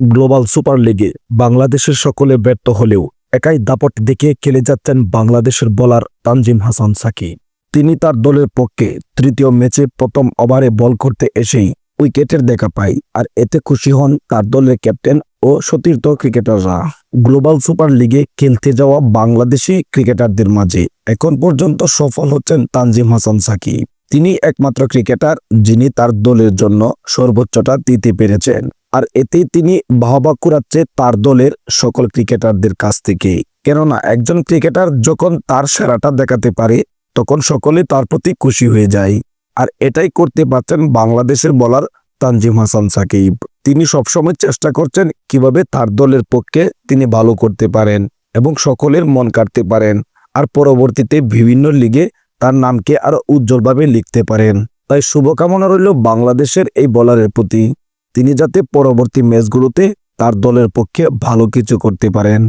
Global super লিগে বাংলাদেশের সকলে ব্যর্থ হলেও একাই দাপট দেখে খেলে যাচ্ছেন বাংলাদেশের বলার তানজিম হাসান সাকি। তিনি তার দলের পক্ষে তৃতীয় ম্যাচে প্রথম ওভারে বল করতে এসেই উইকেটের দেখা পায় আর এতে খুশি হন তার দলের ক্যাপ্টেন ও সতীর্থ ক্রিকেটাররা। গ্লোবাল সুপার লিগে খেলতে যাওয়া বাংলাদেশি ক্রিকেটারদের মাঝে এখন পর্যন্ত সফল হচ্ছেন তানজিম হাসান সাকিব তিনি একমাত্র ক্রিকেটার যিনি তার দলের জন্য সর্বোচ্চটা দিতে পেরেছেন। আর এতেই তিনি বাহবা কুড়াচ্ছে তার দলের সকল ক্রিকেটারদের কাছ থেকে। কেননা একজন ক্রিকেটার যখন তার সেরাটা দেখাতে পারে, তখন সকলে তার প্রতি খুশি হয়ে যায়। আর এটাই করতে পারছেন বাংলাদেশের বলার তানজিম হাসান সাকিব। তিনি সবসময় চেষ্টা করছেন কীভাবে তার দলের পক্ষে তিনি ভালো করতে পারেন এবং সকলের মন কাটতে পারেন। আর পরবর্তীতে বিভিন্ন লিগে তার নামকে আরও উজ্জ্বলভাবে লিখতে পারেন। তাই শুভকামনা রইল বাংলাদেশের এই বলারের প্রতি। তিনি যাতে পরবর্তী ম্যাচগুলোতে তার দলের পক্ষে ভালো কিছু করতে পারেন।